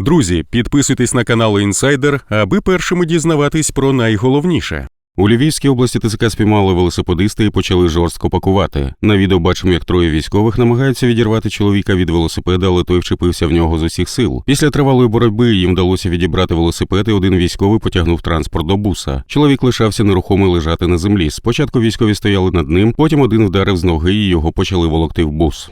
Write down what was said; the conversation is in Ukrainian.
Друзі, підписуйтесь на канал Інсайдер, аби першими дізнаватись про найголовніше. У Львівській області ТЦК спіймали велосипедиста і почали жорстко пакувати. На відео бачимо, як троє військових намагаються відірвати чоловіка від велосипеда, але той вчепився в нього з усіх сил. Після тривалої боротьби їм вдалося відібрати велосипед, і один військовий потягнув транспорт до буса. Чоловік лишався нерухомий лежати на землі. Спочатку військові стояли над ним, потім один вдарив з ноги і його почали волокти в бус.